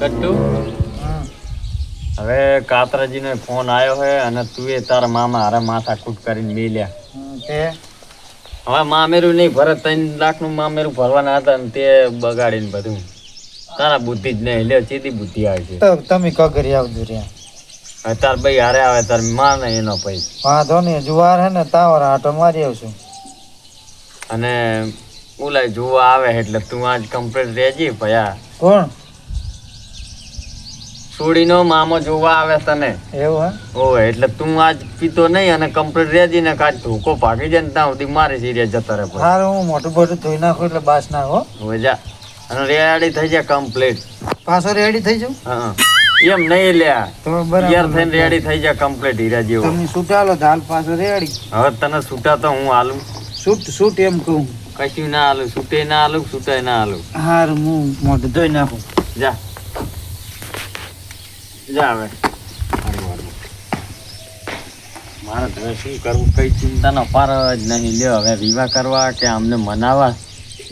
કટ્ટુ. હવે કાતરાજીનો ફોન આવ્યો હે અને તું એ તારા મામા હારે માથા કૂટ કરીને મેલ્યા. તે? હવે મામેરું નહીં ભરે ત્રણ લાખનું મામેરું ભરવાના હતા ને તે બગાડીને બધું. તારા બુદ્ધિ જ નહીં લે ચીધી બુદ્ધિ આવી છે. તમે કગરી આવજો રહ્યા હવે તાર ભાઈ હારે આવે તારમાં ને એનો ભાઈ. વાંધો નહીં જુવાર હે ને તાવર આટો મારી આવશું. અને ઓલા જોવા આવે એટલે તું આજ કમ્પ્લીટ રહેજી ભયા. કોણ? સોડીનો મામો જોવા આવે તને? એવું ઓ એટલે તું આજ પીતો નહીં અને કમ્પ્લીટ રેજી ને કાચ ધોકો ભાગી જાય ને ત્યાં સુધી મારી સિરિયસ જતા રહે હારું હું મોટું મોટું ધોઈ નાખું એટલે બાસ ના હો. જા. અને રેડી થઈ જાય કમ્પ્લીટ પાછો રેડી થઈ જાઉં? હા એમ નહીં લ્યા તો બરાબર. થઈને રેડી થઈ જાય કમ્પ્લીટ હીરા જેવો તમે છૂટાલો ધાલ પાછો રેડી. હવે તને છૂટા તો હું હાલું. છૂટ છૂટ એમ કહું. કશું ના હાલું છૂટે ના હાલું છૂટાય ના હાલું? હારું હું મોઢું ધોઈ નાખું. જા. જા. મારે હવે શું કરવું? કઈ ચિંતાનો પાર જ નહીં. લ્યો, હવે વિવાહ કરવા કે અમને મનાવા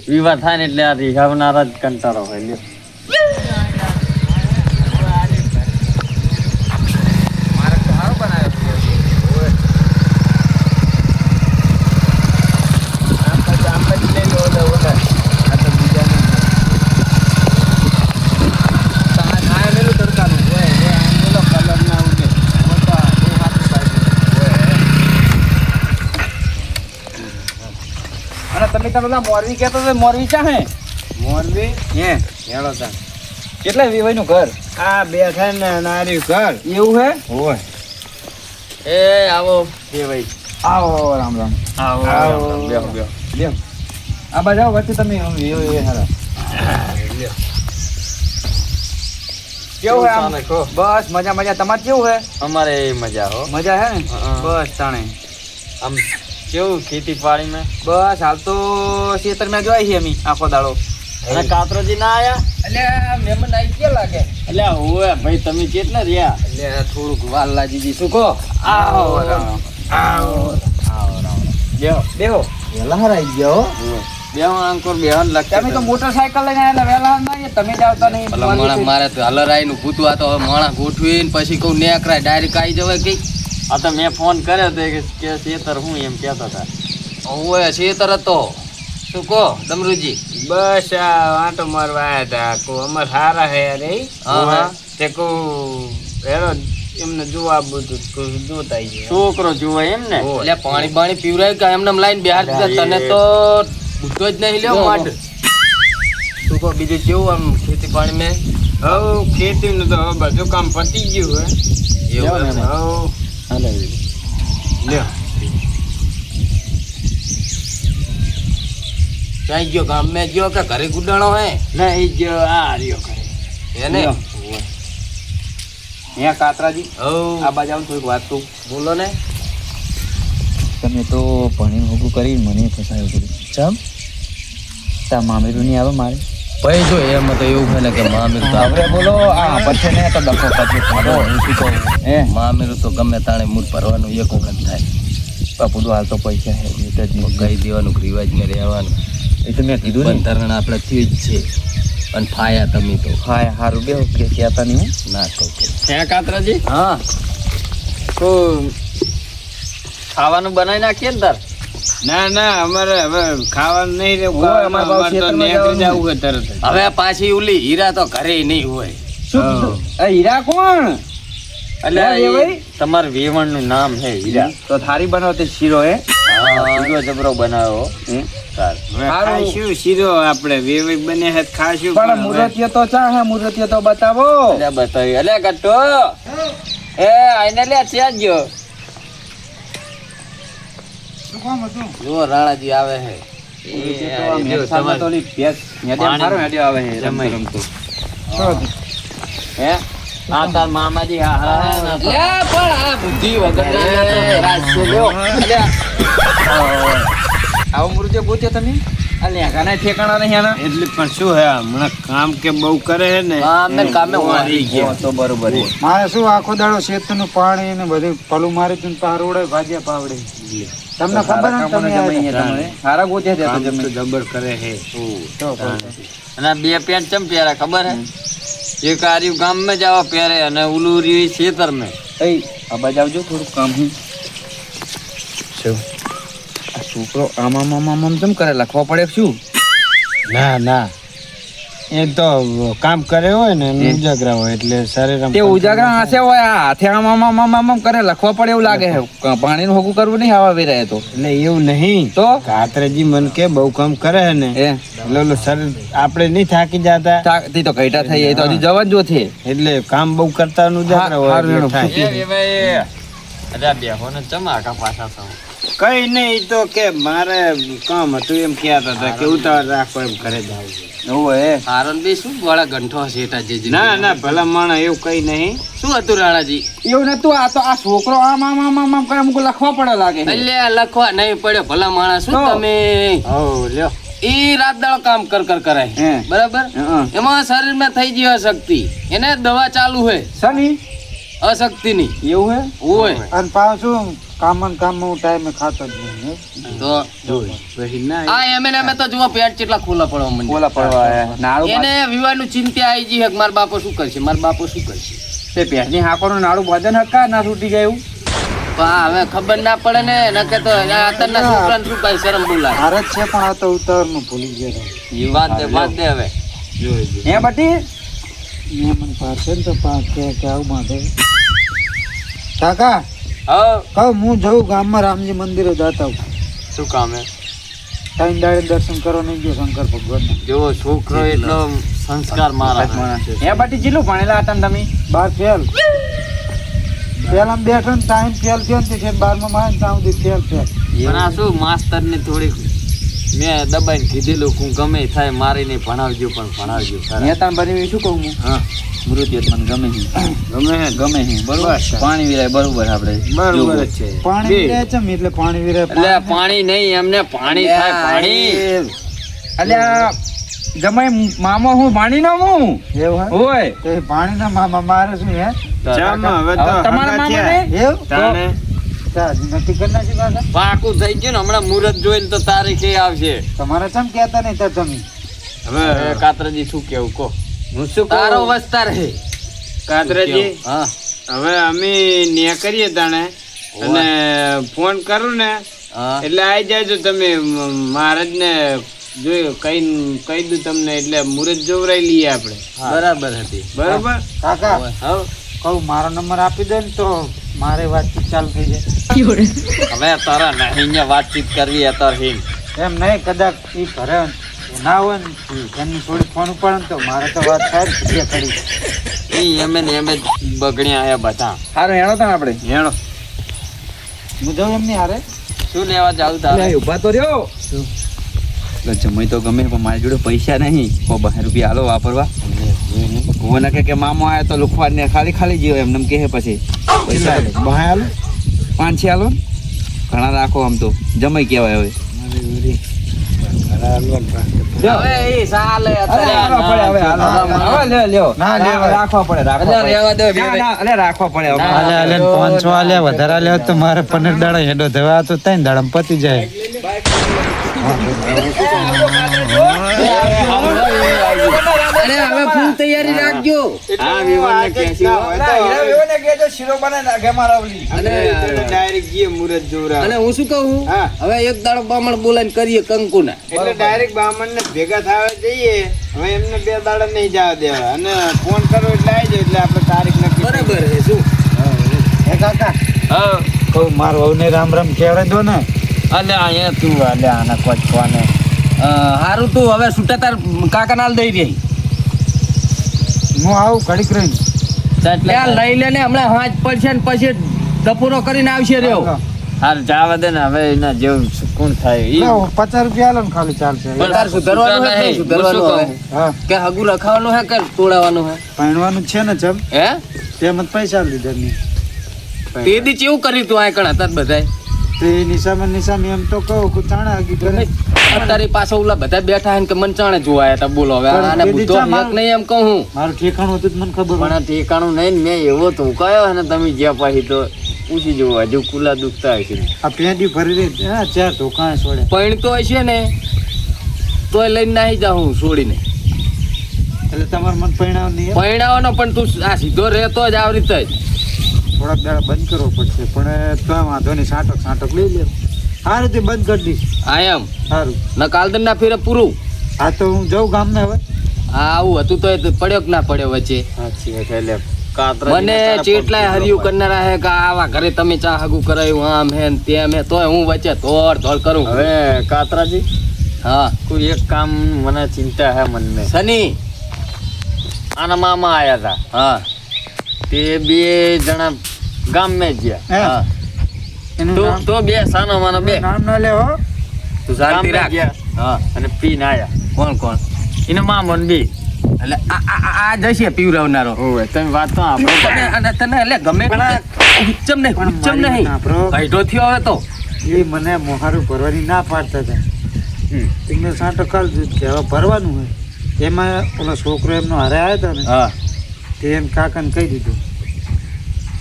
વિવાહ થાય ને એટલે આ રિહાવનારા જ કંટાળો હોય, લ્યો. તમે પેલા મોરવી કહેતો તો મોરવી ચા હે? મોરબી? હે. હેળો તા કેટલા વિવાહનું ઘર? આ બેઠા ને નારી ઘર. એવું હે? હોય. એ આવો. એ ભાઈ. આવો રામ રામ. આવો આવો. બેહો બેહો. લ્યો આ બાજુ વચ્ચે તમે આમ એ હારા કેવું હે કહો. બસ મજા મજા. તમારે કેવું હે? અમારે મજા હો. મજા હે ને? બસ તાણે. આમ કેવું ખેતી પાડીમાં બસ હાલ તો ખેતરમાં જોઈ છીએ અમે આખો દાડો. અને કાતરોજી ના આયા? એટલે મહેમાન આવી કે લાગે. એટલે હોવે ભાઈ તમે કેટલા રહ્યા? એટલે થોડુંક વાલ લાજી જી શું કહો? આવો. આવો આવો બેહો. બેહો. વેલા હરાઈ ગયો. બેહો અંકોર બેહો તમે તો મોટરસાયકલ લઈને આયા ના તમે જ આવતા નહીં. મારે તો હલરાઈ નું ભૂતવા તો હવે માણસ ગોઠવીને પછી કહું નેકરાય ડાયરેક્ટ આવી જવાય કઈ આ તો મેં ફોન કર્યો તો કે કે શેતર હું એમ કહેતા હતા. ઓય એ તરત હતો. શું કહો ડમરુજી? બસ આ આંટો મારવા આયા હતા કો અમાર સારા હે રે. હા. તે કો હેરો એમને જોવા બધું જોતા છોકરો જોવા એમ ને? એટલે પાણી પાણી પીવરાય કે એમને લાઈન બિહાર દીધા તને તો બુદ્ધો જ નહીં લેવો માંડ. શું કહો બીજું કેવું આમ ખેતી પાણી મેં? હવે ખેતી નું તો બધું કામ પતી ગયું હે. એવું? હવે. હાલે લ્યો. ક્યાંય ગયો ગામે ગયો કે ઘરે ગુડાણો હે? ના એ ગયો આ રહ્યો ઘરે. એને. અહીંયા કાતરાજી ઓ આ બાજુ થોડીક વાત તું બોલો ને. તમે તો ભણી ઊભું કરી મને ફસાયું બધું ચમ? તા મામેરું નહીં આવે મારે? ભાઈ જો એમ તો એવું હોય ને કે મામીર તો આપણે બોલો આ પછી ને તો ડખો પછી ખાડો હું? શું કહું હે મામીર તો ગમે તાણે મૂળ ભરવાનું એક વખત થાય. બાપુ તો હાલ તો પૈસા હે એટલે જ. કહી દેવાનું રિવાજ ને રહેવાનું. એ તો મેં કીધું ને. બંધારણ આપણે થયું જ છે. અને ફાયા તમે તો. ફાયા સારું બે કે કહેતા નહીં હું. ના કહું કે. હે કાતરાજી? હા. તો ખાવાનું બનાવી નાખીએ ને તાર? ના ના અમારે હવે ખાવાનું નહીં રે અમારે બાપ તો નેકરી. જવું હે તરત હવે પાછી ઉલી હીરા તો ઘરે નહીં હોય. શું એ હીરા કોણ? એટલે તમારા વેવણનું નામ હે હીરા. તો થારી બનાવો શીરો હે? શીરો જબરો બનાવ્યો. ખાઈશું શીરો આપણે વેવઈ બને હે ખાશું પણ મુરતિયો તો ચા હે મુરતિયો તો બતાવો. અલ્યા બતાવી અલ્યા કટ્ટો એ આઈને લે ત્યાં જ ગયો. જો રાણાજી આવે જો હે? મામાજી. અલ્યા આવો મુરતિયો ગોત્યો તમે? આ ઠેકાણા નહીં આના. એટલે પણ શું હે હમણાં કામ કે બહુ કરે હે ને કામે વાળી ઓ, તો બરોબર મારે શું આખો દાડો શેતનું પાણી ને બધું પલું મારી તું પારોડે ભાજ્યા પાવડે. તમને ખબર ને તમે અહીંયા ગોત્યા છે તમે જબર કરે હે. તો અને બે પેન્ટ ચમ પહેરા ખબર હે? એક ગામમાં જવા પહેરે અને ઉલું રહ્યું ખેતર મે એ આ બાજુ થોડું કામ હે. શું? આ છોકરો આમ આમ આમ આમ આમ કરે? લખવા પડે શું? ના ના. એ તો કામ કરે હોય ને ઉજાગરા હોય એટલે શરીર તે ઉજાગરા હાથે હોય આ હાથે આમ આમ આમ આમ કરે લખવા પડે એવું લાગે છે. પાણીનું હોગું કરવું નહીં આવા રહે તો. એટલે એવું નહીં. તો? કાતરેજી મન કે બહુ કામ કરે છે ને. એ એટલે ઓલું શરીર આપણે નહીં થાકી જતા. તે તો કઈટા થઈ તો હજી જવા જો છે એટલે કામ બહુ કરતા ઉજાગરા હોય થાય. અરે બેહો ને ચમાકા પાછા કઈ નહીં તો કે મારે કામ હતું એમ કહેતા હતા કે ઉતાવળ રાખો એમ ઘરે જ આવજો એવું હે? હારણ શું વાળા ગંઠો હશે એટા ના ના ભલા માણસ એવું કઈ નહીં શું હતું રાણાજી? એવું નતું આ તો આ છોકરો આમ આમ આમ આમ આમ કરે અમુક લખવા પડે લાગે છે. લખવા નહીં પડ્યો ભલા માણસ શું તમે? હો લ્યો. ઈ રાત દાડો કામ કર કર કરાય બરાબર. એમાં શરીરમાં થઈ ગયો અશક્તિ. એને દવા ચાલુ હે. શની? અશક્તિની. એવું હે? હોય. અને પાછું કામ ને કામ હું? ટાઈમે ખાતો જ નહીં તો આ એમે ને તો જુઓ પેટ કેટલા ખોલા પડવા મંડ્યા. બોલા પડવા નાળું એને વિવાહનું ચિંતા આવી ગઈ હક કે મારા બાપો શું કરશે? મારા બાપો શું કરશે? તે પેટની હાકોનું નાળું ભજન હકા ના છૂટી જાય એવું? હવે ખબર ના પડે ને નકે તો આ અત્યારના છોકરાને શું કઈ શરમ બોલાય? હારે છે પણ આ તો ઉતાવળનું ભૂલી ગયા એ વાત દે વાત દે હવે. હે બટી? મહેમાન પાસે ને તો પાંચ કે કે આવું માથે કાકા હા. હું જઉં ગામમાં રામજી મંદિરે જતા શું કામ હે ટાઈમ દાડે દર્શન કરવા નહીં ગયો શંકર ભગવાન જેવો છોકરો એટલો સંસ્કાર મારા એ બાટી જેટલું ભણેલા હતા તમે? બાર ફેલ. પેલા બેઠો ને ટાઈમ ફેલ થયો ને તે બારમાં માં ત્યાં સુધી ફેલ ફેલ પણ આ શું માસ્તર ને થોડીક મેં દબાઈને કીધેલું કે હું ગમે થાય મારીને ભણાવજો પણ ભણાવજો. મેં તાન બની શું કહું હું? હા. મૃત્યુ મને ગમે છે ગમે ગમે છે બરોબર? પાણી વિરાય બરોબર આપણે બરોબર છે. પાણી વિરાય છે એટલે પાણી વિરાય એટલે પાણી નહીં એમને પાણી થાય પાણી. અલ્યા જમાઈ મામો હું પાણી નો હું? હોય. તો પાણી ના મામા મારે શું હે? તમારા મામા ને એવું? નક્કી કરી પાકું થઈ ગયું ને હમણાં મુહૂર્ત જોઈને તો તારીખ આવશે. તમારે કેતા નહીં ત્યાં તમે? હવે કાતરજી શું કેવું કહો. હું શું તારો વસ્તાર રહે કાતરાજી હા. હવે અમે ન્યા કરીએ તાણે અને ફોન કરું ને એટલે આવી જાજો તમે મહારાજ ને જોયું કઈ કહી દઉં તમને એટલે મુરત જોવરાઈ લઈએ આપણે. બરાબર હતી. બરાબર? કાકા હવે. કહું મારો નંબર આપી દે ને તો મારે વાતચીત ચાલુ થઈ જાય. હવે તારા નહીં અહીંયા વાતચીત કરવી અત્યારે એમ નહીં કદાચ એ ઘરે ના હોય ને એમની થોડી ફોન ઉપર તો મારે તો વાત થાય એ એમે ને એમે જ બગડ્યા બધા. સારું હેણો તા આપણે હેણો. હું જાઉં એમની હારે? શું લેવા જાવ તારે? ઊભા તો રહ્યો. જમાઈ તો ગમે પણ મારી જોડે પૈસા નહીં. કો બહાર રૂપિયા હાલો વાપરવા. કોને કે કે મામો આયા તો લુખવાડ ને ખાલી ખાલી જીવો એમને એમ કહે પછી. પૈસા બહાર પાંચ છે હાલો ઘણા રાખો આમ તો. જમાઈ કહેવાય હવે. મારે પંદર દાડા હેડો. થવા તો ત્રણ દાડા પતી જાય. અરે હવે ફૂલ તૈયારી રાખજો. હા વિવાને. ના, શીરો નાખે મારા અને ડાયરેક્ટ ગીએ મુરત જોવરા. અને હું શું કહું? હવે એક દાડો બામણ બોલાઈને કરીએ કંકુના. એટલે ડાયરેક્ટ બામણ ને ભેગા થવા જઈએ. હવે એમને બે દાડા નહીં જવા દેવા. અને ફોન કરો એટલે આવી જાય એટલે આપણે તારીખ નક્કી બરાબર છે શું? હે કાકા. હા. કહું મારો વહુને રામ રામ કહેવાય દો ને. અલે અહીંયા તું અલે આના કોચવાને હારું તું હવે છૂટા તાર કાકા નાલ દઈ રહી હું આવું ઘડીક રહી ત્યાં લઈ લે ને હમણાં હાથ પડશે ને પછી ટપુરો કરીને આવશે રહ્યો. હાલ જાવા દે ને હવે એના જેવું સુકૂન થાય. ઈ પચાસ રૂપિયા આલો ને ખાલી ચાલશે. પણ સુધરવાનું સુધારવાનું હે સુધારવાનું કે હગુ રખાવાનું હે કે તોડાવાનું હે? પહેણવાનું છે ને જમ હે? તેમ જ પૈસા લીધા ની તે દી કેવું કર્યું તું આ કણ હતા બધાય તે નિશામાં નિશામાં એમ તો કહું કે ચાણા આગી કરે. અત્યારે પાછા ઓલા બધા બેઠા હે ને કે મનચાણે જોવાયા હતા બોલો. હવે આને બુદ્ધો ચા નહીં એમ કહું મારું ઠેકાણું હતું મને ખબર પણ ઠેકાણું નહીં મેં એવો તો કયો ને તમે જ્યાં પાછી તો પૂછી જોવા હજુ કુલા દુખતા હશે. આ પેટી ભરી રહી હા ચાર ધોકા છોડે. પણ તો હશે ને તોય લઈને નાહી જાઉં છોડીને. એટલે તમારે મન પૈણાવ નહીં એમ? પણ તું આ સીધો રહેતો જ આવી રીતે જ. થોડાક દાડા બંધ કરવો પડશે પણ તો વાંધો નહીં સાટક સાટક લઈ લે સારું તે બંધ કરી દઈશ. આ એમ? સારું. ના કાલદન ના ફેરે પૂરું? આ તો હું જાઉં ગામને હવે? હા આવું હતું તો પડ્યો કે ના પડ્યો વચ્ચે? સાચી વાત એટલે મને ચેટલાય હરિયું કરનારા હે કે આવા ઘરે તમે ચા હગું કરાયું આમ હે ને તેમ હે તોય હું વચ્ચે ધોળ ધોડ કરું. હવે કાતરાજી હા. કોઈ એક કામ મને ચિંતા હે મનને. સની આના મામા આયા હતા હા. તે બે જણા ગામ મેં ગયા. હા. એનું તો તો બે સાનો માનો બે. નામ ના લે હો. તું શાંતિ રાખ. હા અને પીને આયા. કોણ કોણ? એનો મામો ને બી. એટલે આ આ જશે પીવરાવનારો ઓવે તમે વાત તો આપણો તને અને તને એટલે ગમે હુચ્ચમ નહીં પણ હુચ્ચમ નહીં. કઈઢો થયો હવે તો. એ મને મોહારું ભરવાની ના પાડતા હતા. એમને સાંટો કાલ કે હવે ભરવાનું હોય. એમાં ઓલો છોકરો એમનો હારે આવ્યો હતો ને. હા. તે એમ કાકાને કહી દીધું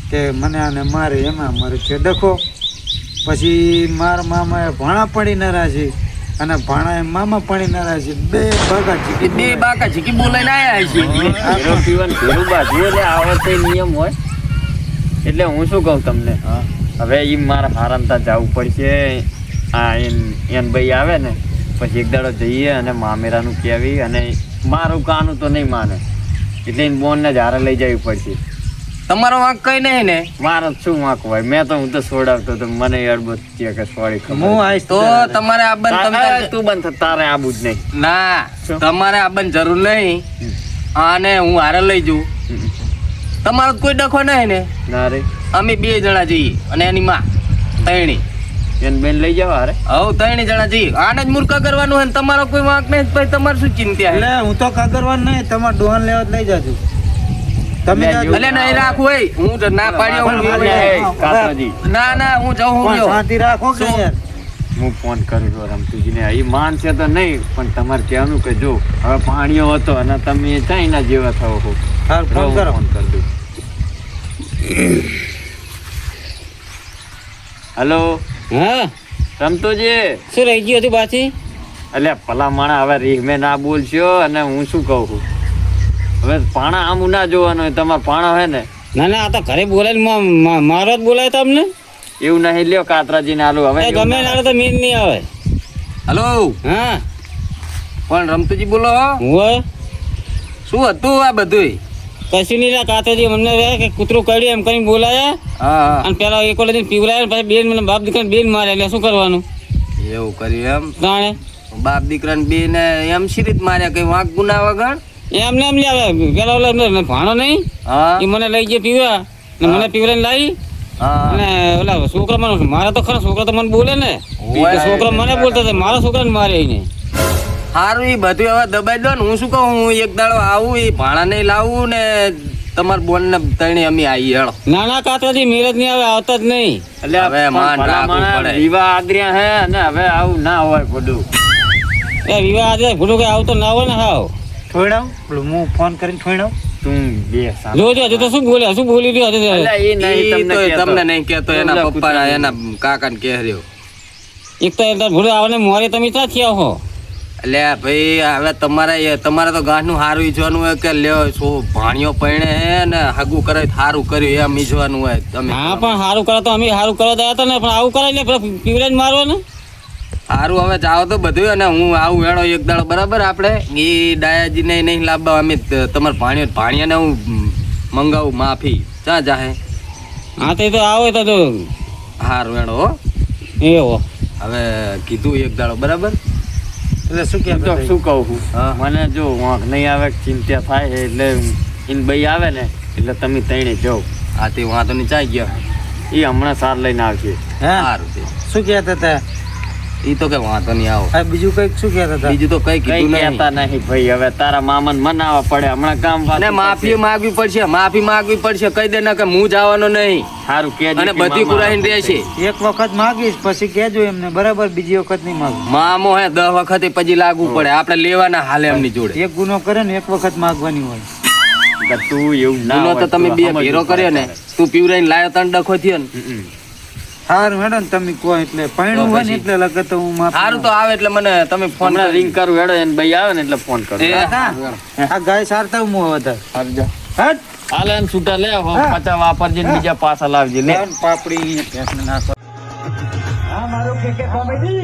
કે મને આને મારે એમાં મારે છે ડખો. પછી મારા મામાએ ભાણા પડી નરા છે અને ભાણા મામા પડી નરા છે બે બાકા એ બે બાકા ચીકી બોલાઈને આવ્યા છે. ભેરો બાજુ એટલે આવો નિયમ હોય. એટલે હું શું કહું તમને? હવે એ મારા હારામતા જવું પડશે. આ એન એન ભાઈ આવે ને પછી એક દાડો જઈએ અને મામેરાનું કહેવી અને મારું કાનું તો નહીં માને. એટલે એને બોનને જ હારે લઈ જવી પડશે. તમારો વાંક કઈ નહીં ને? મારો શું વાંક હોય? મેં તો હું તો છોડાવતો તો મને અડબત છે કે સોરી હું આવીશ તો તમારે આ બંધ તમે તું બંધ તારે આબુ જ નહીં. ના તમારે આ બંધ જરૂર નહીં. આને હું હારે લઈ જઉં. તમારો કોઈ ડખો નહીં ને? ના રે. અમે બે જણા જઈએ અને એની માં ત્રણી એને બેન લઈ જાવ અરે હવ ત્રણ જણા જઈએ. આને જ મૂર્ખા કરવાનું હોય ને તમારો કોઈ વાંક નહીં પછી તમારે શું ચિંતા એટલે હું તો કાગરવાન નહીં તમારે ડોહન લેવા જ લઈ જાજો. તમે ભલે. નહીં રાખવું હોય હું ના પાડ્યો હું ના ના હું જાઉં હું શાંતિ રાખો કે યાર. હું ફોન કરું છું રમતુજીને એ માનશે તો નહીં પણ તમારે કહેવાનું કે જો હવે પાણીઓ હતો અને તમે ચાઈના જેવા થવો ફોન કરો. ફોન કરી દઉં. હલો? હા? રમતુજી શું રહી ગયું હતું પાછી? એટલે ભલા માણા હવે રીહમે ના બોલશો અને હું શું કહું છું? હવે પાણા આમ ના જોવાનું તમારે પાણા હોય ને? ના ના આ તો ઘરે બોલાય મારો જ બોલાય તમને? એવું નહીં લ્યો કાતરાજીને આલું હવે ગમે ના તો મીન નહીં આવે. હલો? હા. પણ રમતુજી બોલો હું? શું હતું આ બધું કશું નહીં કાતરજી મને કહે કે કૂતરું કર્યું એમ કરીને બોલાયા. હા અને પેલા એક પીવરાય પીવડાયા પછી બેન મને બાપ દીકરા બેન મારે એટલે શું કરવાનું? એવું કર્યું એમ? જાણે. બાપ દીકરાને બેન એમ સી રીત માર્યા? કઈ વાંક ગુના વગર? એમને એમ લે પેલા ઓલા ભાણો નહીં. એ મને લઈ ગયા પીવા ને મને પીવડાઈને લાવી અને ઓલા છોકરા મને મારા તો ખરા છોકરા તો મને બોલે ને. છોકરા મને બોલતા મારા છોકરાને મારે એને. સારું એ બધું હવે દબાઈ દો ને. હું શું કહું હું એક દાડો આવું એ ભાણા નહીં લાવું ને તમાર બોન ને તણી અમે આવી હેળો. ના ના કાતરાજી મેરેજ નહીં આવે આવતા જ નહીં. એટલે હવે માન રાખવું પડે. વિવાહ આદર્યા હે અને હવે આવું ના હોય બધું. એ વિવાહ આજે ભૂલું કે આવતો ના હોય ને હાવ. ઠોયડાવ પેલું હું ફોન કરીને ઠોયડાવ તું બે જોજો હજુ તો શું બોલે શું બોલી રહ્યો હજુ એ નહીં તમને કહેતો. નહીં કેતો એના પપ્પા એના કાકા ને કહેર્યો એક તો એમ ભૂલે આવને મોરે તમે ક્યાં થયા હો? એટલે ભાઈ હવે તમારે તમારે તો ગાંઠનું સારું ઈજવાનું હોય કે લ્યો શું ભાણિયો પૈણે હે ને હાગું કરે તો સારું કર્યું એમ ઈજવાનું હોય તમે હા પણ સારું કરો તો અમે સારું કરવા દયા હતા ને પણ આવું કરે ને પીવડાઈને મારવા ને સારું હવે જાઓ તો બધું અને હું આવું વેણો એક દાડો બરાબર આપણે? એ ડાયાજીને નહીં લાવવા અમે તમારે ભાણિયો ભાણિયાને હું મંગાવું માફી. ચા જાહે? હા તે તો આવો તો તો હાર વેણો હો. એવો હવે કીધું એક દાડો બરાબર? એટલે શું કે તો શું કહું છું મને જો વાંક નહીં આવે ચિંતા થાય એટલે ઇન ભાઈ આવે ને એટલે તમે તઈને જાઓ. આ તે વાંધો નહીં ચાઈ ગયા એ હમણાં સાર લઈને આવશે હે? સારું શું કહેતા હતા? એ તો કે વાંધો નહીં આવો. આ બીજું કંઈક શું કહેતા હતા? બીજું તો કઈ કીધું નહીં. કહેતા નહીં ભાઈ હવે તારા મામાને મનાવવા પડે હમણાં કામ ને માફી માંગવી પડશે માફી માંગવી પડશે કહી દે ને કે હું જવાનો નહીં. સારું કે અને બધી કુરાહીને રહેશે. એક વખત માંગીશ પછી કહેજો એમને બરાબર? બીજી વખત નહીં માગું. મામો હે દસ વખત પછી લાગવું પડે. આપણે લેવાના હાલે એમની જોડે. એક ગુનો કરે ને એક વખત માગવાની હોય. તું એવું ના તો તમે બે ભેરો કર્યો ને. તું પીવરાઈને લાયો તણ ડખો થયો ને. સારું હેડો ને તમે કહો એટલે. પૈણું હોય ને એટલે લગે તો હું માફ સારું તો આવે એટલે મને તમે ફોન રિંગ કરું હેડો એને ભાઈ આવે ને એટલે ફોન કરો. આ ગાય સારતા હું વધારે હટ હાલે એને છૂટા લે. પચાસ વાપરજે ને બીજા પાછા લાવજે. લે. ને પાપડી નાખો. હા મારો કે કે કોમેડી